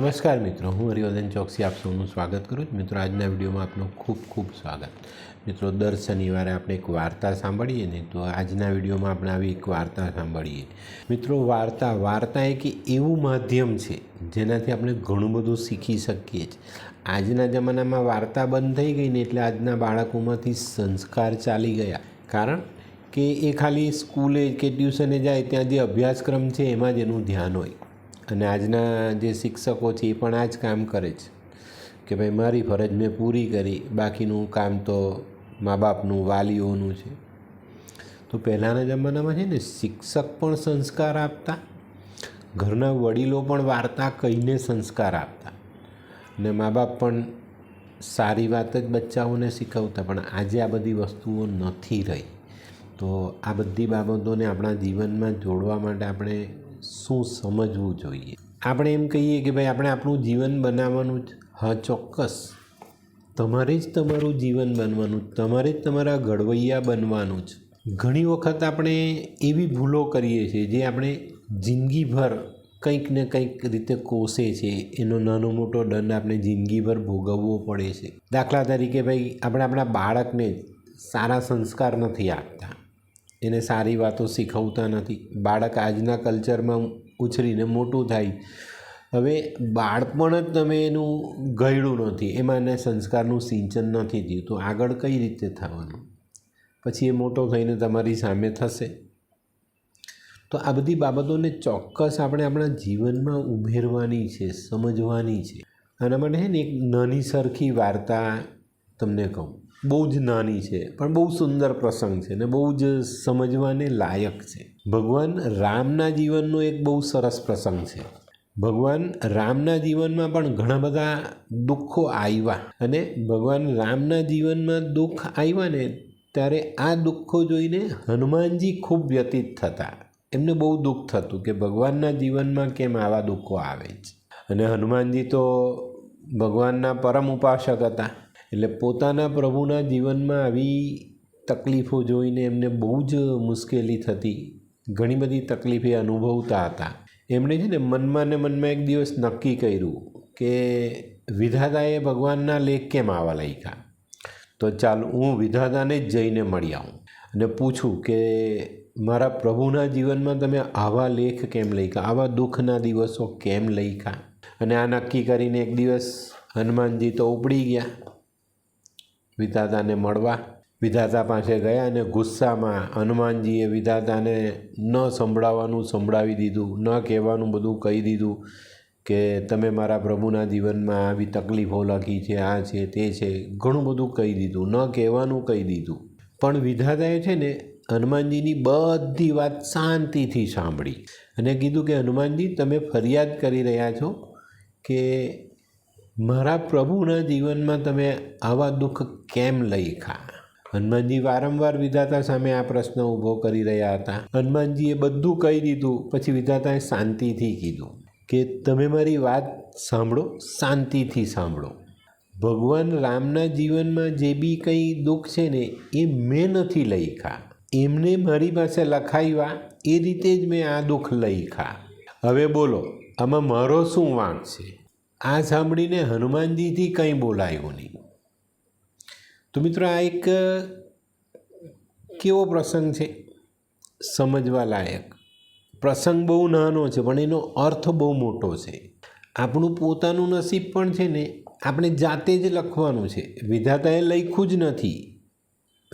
નમસ્કાર મિત્રો, હું હરિવર્ધન ચોકસી આપ સૌનું સ્વાગત કરું છું. મિત્રો, આજના વિડીયોમાં આપનું ખૂબ ખૂબ સ્વાગત. મિત્રો, દર શનિવારે આપણે એક વાર્તા સાંભળીએ ને તો આજના વિડીયોમાં આપણે આવી એક વાર્તા સાંભળીએ. મિત્રો, વાર્તા વાર્તા એક એવું માધ્યમ છે, જેનાથી આપણે ઘણું બધું શીખી શકીએ છીએ. આજના જમાનામાં વાર્તા બંધ થઈ ગઈ ને એટલે આજના બાળકોમાંથી સંસ્કાર ચાલી ગયા. કારણ કે એ ખાલી સ્કૂલે કે ટ્યુશને જાય, ત્યાં જે અભ્યાસક્રમ છે, એમાં જ એનું ધ્યાન હોય. અને આજના જે શિક્ષકો છે એ પણ આ જ કામ કરે છે. કે ભાઈ મારી ફરજ મેં પૂરી કરી, બાકીનું કામ તો મા બાપનું વાલીઓનું છે. તો પહેલાંના જમાનામાં છે ને શિક્ષક પણ સંસ્કાર આપતા, ઘરના વડીલો પણ વાર્તા કહીને સંસ્કાર આપતા. ને મા બાપ પણ સારી વાત જ બચ્ચાઓને શીખવતા, પણ આજે આ બધી વસ્તુઓ નથી રહી. તો આ બધી બાબતોને આપણા જીવનમાં જોડવા માટે આપણે શું સમજવું જોઈએ? આપણે એમ કહીએ કે ભાઈ, આપણે આપણું જીવન બનાવવાનું જ, હા, ચોક્કસ. તમારે જ તમારું જીવન બનવાનું, તમારે જ તમારા ઘડવૈયા બનવાનું જ. ઘણી વખત આપણે એવી ભૂલો કરીએ છીએ જે આપણે જિંદગીભર કંઈક ને કંઈક રીતે કોસે છે. એનો નાનો મોટો દંડ આપણે જિંદગીભર ભોગવવો પડે છે. દાખલા તરીકે ભાઈ, આપણે આપણા બાળકને સારા સંસ્કાર નથી આપતા. એને સારી વાતો શીખવતા નથી. બાળક આજના કલ્ચરમાં ઉછરીને મોટું થાય. હવે બાળપણ જ તમે એનું ગયડું નથી. એમાં એને સંસ્કારનું સિંચન નથી થયું. તો આગળ કઈ રીતે થવાનું? પછી એ મોટો થઈને તમારી સામે થશે. તો આ બધી બાબતોને ચોક્કસ આપણે આપણા જીવનમાં ઉમેરવાની છે, સમજવાની છે. આના માટે છે ને એક નાની સરખી વાર્તા તમને કહું, બહુ જ નાની છે, પણ બહુ સુંદર પ્રસંગ છે ને બહુ જ સમજવાને લાયક છે. ભગવાન રામના જીવનનો એક બહુ સરસ પ્રસંગ છે. ભગવાન રામના જીવનમાં પણ ઘણા બધા દુઃખો આવ્યા અને ભગવાન રામના જીવનમાં દુઃખ આવ્યા ને ત્યારે આ દુઃખો જોઈને હનુમાનજી ખૂબ વ્યતીત થતા. એમને બહુ દુઃખ થતું કે ભગવાનના જીવનમાં કેમ આવા દુઃખો આવે છે. અને હનુમાનજી તો ભગવાનના પરમ ઉપાસક હતા. એટલે પોતાના પ્રભુના જીવનમાં આવી તકલીફો જોઈને એમને બહુ જ મુશ્કેલી થતી. ઘણી બધી તકલીફ અનુભવતા હતા. એમણે છે ને મનમાં ને મનમાં એક દિવસ નક્કી કર્યું કે વિધાતાએ ભગવાનના લેખ કેમ આવા લખ્યા? તો ચાલ હું વિધાતાને જ જઈને મળી આવું અને પૂછું કે મારા પ્રભુના જીવનમાં તમે આવા લેખ કેમ લખ્યા? આવા દુઃખના દિવસો કેમ લખ્યા? અને આ નક્કી કરીને એક દિવસ હનુમાનજી તો ઉપડી ગયા. વિધાતાને મળવા. વિધાતા પાસે ગયા અને ગુસ્સામાં હનુમાનજીએ વિધાતાને ન સંભળાવવાનું સંભળાવી દીધું, ન કહેવાનું બધું કહી દીધું કે તમે મારા પ્રભુના જીવનમાં આવી તકલીફો લખી છે, આ છે, તે છે, ઘણું બધું કહી દીધું, ન કહેવાનું કહી દીધું. પણ વિધાતાએ છે ને હનુમાનજીની બધી વાત શાંતિથી સાંભળી અને કીધું કે, હનુમાનજી, તમે ફરિયાદ કરી રહ્યા છો કે મારા પ્રભુના જીવનમાં તમે આવા દુઃખ કેમ લખ્યા હનુમાનજી વારંવાર વિધાતા સામે આ પ્રશ્ન ઊભો કરી રહ્યા હતા. હનુમાનજીએ બધું કહી દીધું, પછી વિધાતાએ શાંતિથી કીધું કે તમે મારી વાત સાંભળો, શાંતિથી સાંભળો. ભગવાન રામના જીવનમાં જે બી કંઈ દુઃખ છે ને, એ મેં નથી લખ્યા એમને મારી પાસે લખાવ્યા, એ રીતે જ મેં આ દુઃખ લખ્યા હવે બોલો, આમાં મારો શું વાંક છે? આ સાંભળીને હનુમાનજીથી કંઈ બોલાયું નહીં. તો મિત્રો આ એક કેવો પ્રસંગ છે? સમજવા લાયક. પ્રસંગ બહુ નાનો છે, પણ એનો અર્થ બહુ મોટો છે. આપણું પોતાનું નસીબ પણ છે ને, આપણે જાતે જ લખવાનું છે. વિધાતાએ લખ્યું જ નથી.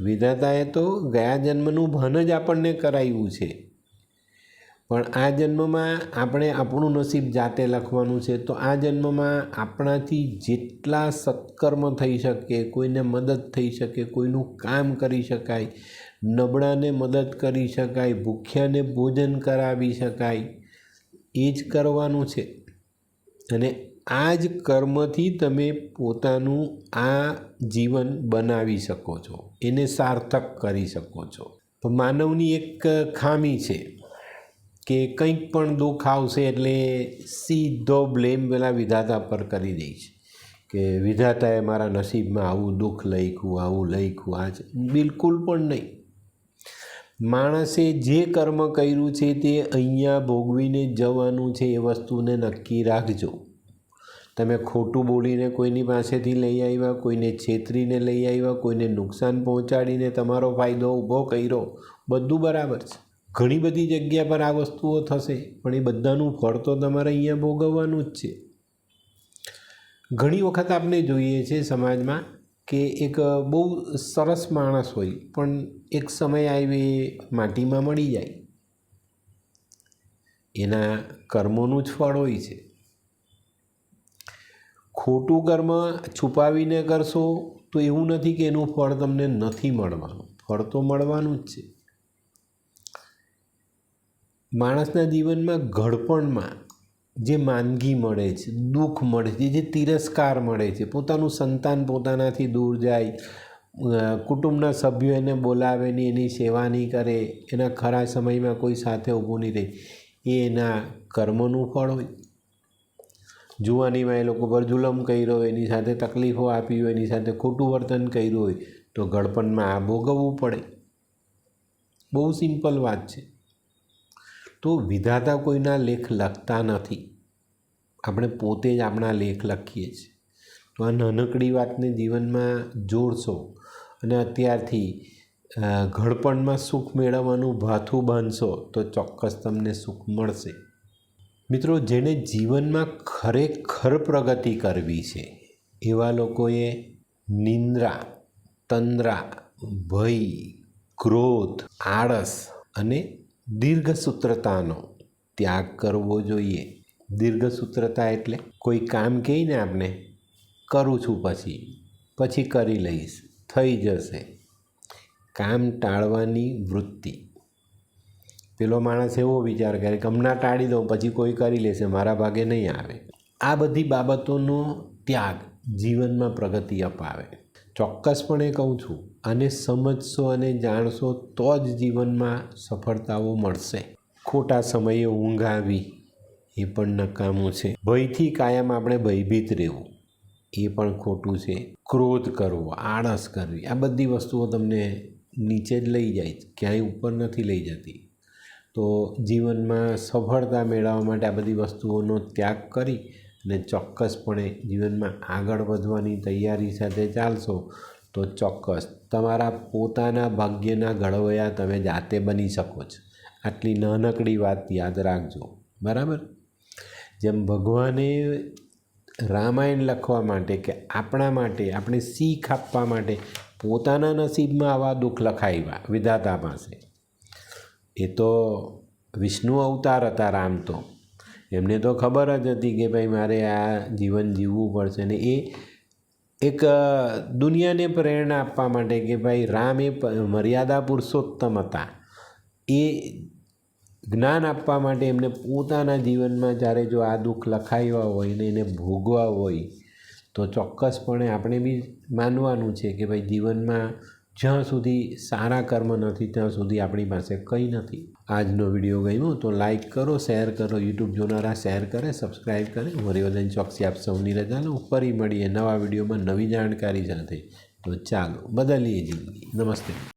વિધાતાએ તો ગયા જન્મનું ભાન જ આપણને કરાવ્યું છે. પણ આ જન્મમાં આપણે આપણું નસીબ જાતે લખવાનું છે, તો આ જન્મમાં આપણાથી જેટલા સત્કર્મ થઈ શકે, કોઈને મદદ થઈ શકે, કોઈનું કામ કરી શકાય, નબળાને મદદ કરી શકાય, ભૂખ્યાને ભોજન કરાવી શકાય, એ જ કરવાનું છે. અને આ જ કર્મથી તમે પોતાનું આ જીવન બનાવી શકો છો, એને સાર્થક કરી શકો છો. માનવની એક ખામી છે કે કંઈક પણ દુઃખ આવશે એટલે સીધો બ્લેમ પેલા વિધાતા પર કરી દે છે કે વિધાતાએ મારા નસીબમાં આવું દુઃખ લખ્યું, આવું લખ્યું, આ છે. બિલકુલ પણ નહીં. માણસે જે કર્મ કર્યું છે તે અહીંયા ભોગવીને જવાનું છે એ વસ્તુને નક્કી રાખજો. તમે ખોટું બોલીને કોઈની પાસેથી લઈ આવ્યા, કોઈને છેતરીને લઈ આવ્યા, કોઈને નુકસાન પહોંચાડીને તમારો ફાયદો ઊભો કર્યો, બધું બરાબર છે. ઘણી બધી જગ્યા પર આ વસ્તુઓ થશે, પણ એ બધાનું ફળ તો તમારે અહીંયા ભોગવવાનું જ છે. ઘણી વખત આપણે જોઈએ છે સમાજમાં કે એક બહુ સરસ માણસ હોય, પણ એક સમય આવી માટીમાં મળી જાય. એના કર્મોનું જ ફળ હોય છે. ખોટું કર્મ છુપાવીને કરશો તો એવું નથી કે એનું ફળ તમને નથી મળવાનું. ફળ તો મળવાનું જ છે. માણસના જીવનમાં ઘડપણમાં જે માંદગી મળે છે, દુઃખ મળે છે, જે તિરસ્કાર મળે છે, પોતાનું સંતાન પોતાનાથી દૂર જાય કુટુંબના સભ્યો એને બોલાવે નહીં એની સેવા નહીં કરે, એના ખરા સમયમાં કોઈ સાથે ઊભું નહીં રહે, એ એના કર્મનું ફળ હોય. જુવાનીમાં એ લોકો પર જુલમ કર્યો હોય એની સાથે તકલીફો આપી હોય, એની સાથે ખોટું વર્તન કર્યું હોય, તો ગળપણમાં આ ભોગવવું પડે. બહુ સિમ્પલ વાત છે. તો વિધાતા કોઈના લેખ લખતા નથી. આપણે પોતે જ આપણા લેખ લખીએ છીએ. તો આ નાનકડી વાતને જીવનમાં જોડશો અને અત્યારથી ઘડપણમાં સુખ મેળવવાનું ભાથું બાંધશો તો ચોક્કસ તમને સુખ મળશે. મિત્રો, જેણે જીવનમાં ખરેખર પ્રગતિ કરવી છે, એવા લોકોએ નિંદ્રા, તંદ્રા, ભય, ક્રોધ, આળસ અને દીર્ઘસૂત્રતાનો ત્યાગ કરવો જોઈએ. દીર્ઘસૂત્રતા એટલે કોઈ કામ કહીને આપણે કરું છું પછી પછી કરી લઈશ, થઈ જશે. કામ ટાળવાની વૃત્તિ. પેલો માણસ એવો વિચાર કરે કે હમણાં ટાળી દઉં, પછી કોઈ કરી લેશે, મારા ભાગે નહીં આવે. આ બધી બાબતોનો ત્યાગ જીવનમાં પ્રગતિ અપાવે. ચોક્કસપણે કહું છું આને સમજશો અને જાણશો તો જ જીવનમાં સફળતાઓ મળશે. ખોટા સમયે ઊંઘ આવી એ પણ નકામું છે. ભયથી કાયમ આપણે ભયભીત રહેવું એ પણ ખોટું છે. ક્રોધ કરવો, આળસ કરવી, આ બધી વસ્તુઓ તમને નીચે જ લઈ જાય ક્યાંય ઉપર નથી લઈ જતી. તો જીવનમાં સફળતા મેળવવા માટે આ બધી વસ્તુઓનો ત્યાગ કરી અને ચોક્કસપણે જીવનમાં આગળ વધવાની તૈયારી સાથે ચાલશો તો ચોક્કસ. તમારા પોતાના ભાગ્યના ઘડવૈયા તમે જાતે બની શકો છો. આટલી નાનકડી વાત યાદ રાખજો. બરાબર? જેમ ભગવાને રામાયણ લખવા માટે કે આપણા માટે, આપણે શીખ આપવા માટે પોતાના નસીબમાં આવા દુઃખ લખાવ્યા વિધાતા પાસે. એ તો વિષ્ણુ અવતાર હતા રામ તો. એમને તો ખબર જ હતી કે ભાઈ મારે આ જીવન જીવવું પડશે ને એ એક દુનિયાને પ્રેરણા આપવા માટે કે ભાઈ રામ એ મર્યાદા પુરુષોત્તમ હતા. એ જ્ઞાન આપવા માટે એમને પોતાના જીવનમાં જ્યારે જો આ દુઃખ લખાવ્યા હોય ને એને ભોગવા હોય, તો ચોક્કસપણે આપણે બી માનવાનું છે કે ભાઈ જીવનમાં જ્યાં સુધી સારા કર્મ નથી, ત્યાં સુધી આપણી પાસે કંઈ નથી. આજનો વીડિયો ગમ્યો તો લાઇક કરો, શેર કરો, યુટ્યુબ જોનારા શેર કરે, સબસ્ક્રાઈબ કરે. વરિવર્ધન ચોકસી આપ સૌની રજા લો ફરી મળીએ નવા વિડીયોમાં નવી જાણકારી સાથે. તો ચાલો, બદલીએ જિંદગી. નમસ્તે.